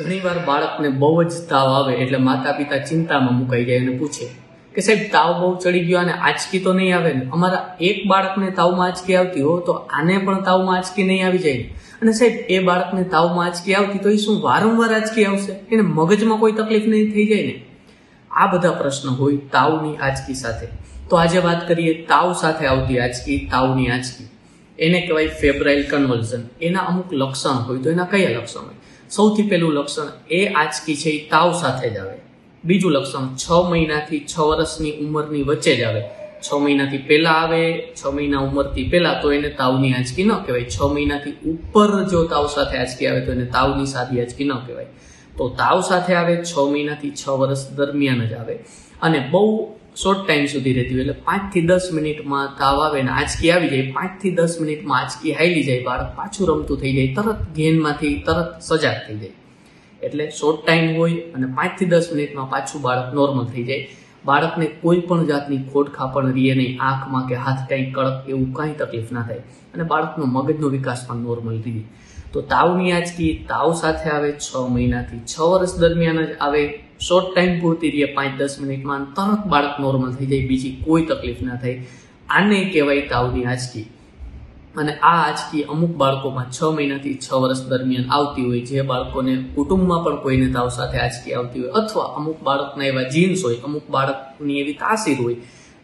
ઘણીવાર બાળકને બહુ જ તાવ આવે એટલે માતા પિતા ચિંતામાં મુકાઈ જાય અને પૂછે કે સાહેબ, તાવ બહુ ચડી ગયો અને આંચકી તો નહીં આવે ને? અમારા એક બાળકને તાવમાં આંચકી આવતી હો તો આને પણ તાવમાં આંચકી નહીં આવી જાય. અને સાહેબ, એ બાળકને તાવમાં આંચકી આવતી તો એ શું વારંવાર આંચકી આવશે? એને મગજમાં કોઈ તકલીફ નહીં થઈ જાય ને? આ બધા પ્રશ્ન હોય તાવની આંચકી સાથે. તો આજે વાત કરીએ તાવ સાથે આવતી આંચકી, તાવની આંચકી. એને કહેવાય ફેબ્રાઇલ કન્વલ્ઝન. એના અમુક લક્ષણ હોય તો એના કયા લક્ષણ હોય? સૌથી પહેલું લક્ષણ એ આંચકી છે, એ તાવ સાથે જ આવે. બીજું લક્ષણ, છ મહિનાથી છ વર્ષની ઉંમરની વચ્ચે જ આવે. છ મહિનાથી પહેલાં આવે, છ મહિના ઉંમરથી પહેલાં, તો એને તાવની આંચકી ન કહેવાય. છ મહિનાથી ઉપર જો તાવ સાથે આંચકી આવે, તો એને તાવની સાદી આંચકી ન કહેવાય. તો તાવ સાથે આવે, છ મહિનાથી છ વર્ષ દરમિયાન જ આવે. અને બહુ શોર્ટ ટાઈમ સુધી રહેતી હોય. એટલે પાંચથી દસ મિનિટમાં તાવ આવે ને આંચકી આવી જાય. પાંચથી દસ મિનિટમાં આંચકી હાલી જાય. બાળક પાછું રમતું થઈ જાય. તરત ગેનમાંથી તરત સજાગ થઈ જાય. એટલે શોર્ટ ટાઈમ હોય અને પાંચથી દસ મિનિટમાં પાછું બાળક નોર્મલ થઈ જાય. બાળકને કોઈ પણ જાતની ખોડ ખાપણ રીએ નહીં. આંખમાં કે હાથ કાંઈ કડક એવું કાંઈ તકલીફ ના થાય. અને બાળકનો મગજનો વિકાસ પણ નોર્મલ રહે તો તાવની આંચકી તાવ સાથે આવે, છ મહિનાથી છ વર્ષ દરમિયાન જ આવે. શોર્ટ ટાઈમ પૂરતી રહે પાંચ દસ મિનિટમાં, તરત બાળક નોર્મલ થઈ જાય, બીજી કોઈ તકલીફ ના થાય. આને કહેવાય તાવની આંચકી અને આ આંચકી અમુક બાળકોમાં છ મહિનાથી છ વર્ષ દરમિયાન આવતી હોય, જે બાળકોને કુટુંબમાં પણ કોઈને તાવ સાથે આંચકી આવતી હોય, અથવા અમુક બાળકના એવા જીન્સ હોય, અમુક બાળકની એવી તાસીર હોય,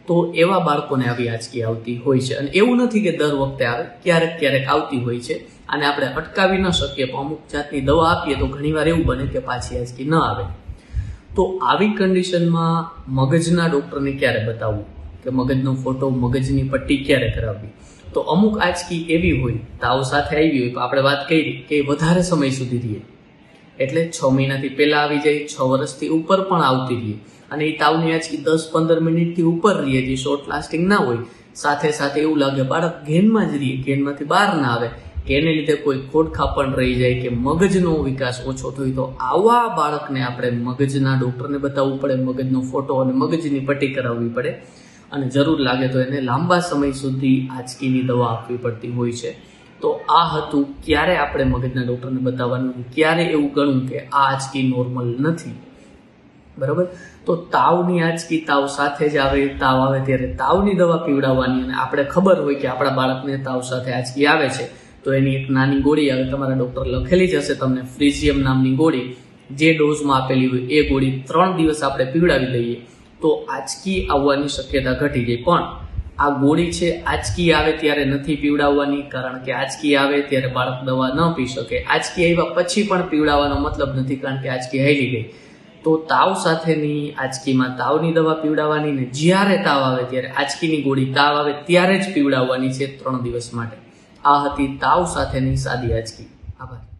તો એવા બાળકોને આવી આંચકી આવતી હોય છે. અને એવું નથી કે દર વખતે આવે ક્યારેક ક્યારેક આવતી હોય છે. અને આપણે અટકાવી ન શકીએ, પણ અમુક જાતની દવા આપીએ તો ઘણીવાર એવું બને કે પાછી આંચકી ન આવે. તો આવી કન્ડિશનમાં મગજના ડૉક્ટરને ક્યારે બતાવવું? કે મગજનો ફોટો મગજની પટ્ટી ક્યારે કરાવવી? તો અમુક આંચકી એવી હોય, તાવ સાથે આવી હોય આપણે વાત કરી કે વધારે સમય સુધી રહીએ એટલે છ મહિનાથી પહેલાં આવી જાય, છ વર્ષથી ઉપર પણ આવતી રહીએ અને એ તાવની આંચકી દસ પંદર મિનિટથી ઉપર રહીએ જે શોર્ટ લાસ્ટિંગ ના હોય. સાથે સાથે એવું લાગે બાળક ઘેનમાં જ રહીએ ઘેનમાંથી બહાર ના આવે. કે એને લીધે કોઈ ખોડ પણ રહી જાય કે મગજનો વિકાસ ઓછો થયો તો આવા બાળકને આપણે મગજના ડૉક્ટરને બતાવવું પડે, મગજનો ફોટો અને મગજની પટ્ટી કરાવવી પડે. અને જરૂર લાગે તો એને લાંબા સમય સુધી આંચકીની દવા આપવી પડતી હોય છે. તો આ હતું ક્યારે આપણે મગજના ડૉક્ટરને બતાવવાનું ક્યારે એવું ગણવું કે આ આંચકી નોર્મલ નથી. બરાબર? તો તાવની આંચકી તાવ સાથે જ આવે, તાવ આવે ત્યારે તાવની દવા પીવડાવવાની અને આપણે ખબર હોય કે આપણા બાળકને તાવ સાથે આંચકી આવે છે. તો એની એક નાની ગોળી આવે તમારા ડૉક્ટર લખેલી જ હશે તમને. ફ્રીઝિયમ નામની ગોળી. જે ડોઝમાં આપેલી હોય એ ગોળી ત્રણ દિવસ આપણે પીવડાવી લઈએ તો આંચકી આવવાની શક્યતા ઘટી જાય પણ આ ગોળી છે આંચકી આવે ત્યારે નથી પીવડાવવાની, કારણ કે આંચકી આવે ત્યારે બાળક દવા ન પી શકે. આંચકી આવ્યા પછી પણ પીવડાવવાનો મતલબ નથી, કારણ કે આંચકી હાલી ગઈ. તો તાવ સાથેની આંચકીમાં તાવની દવા પીવડાવવાની ને જ્યારે તાવ આવે ત્યારે આંચકીની ગોળી તાવ આવે ત્યારે જ પીવડાવવાની છે ત્રણ દિવસ માટે. આ હતી તાવ સાથેની સાદી આજકી. આભાર.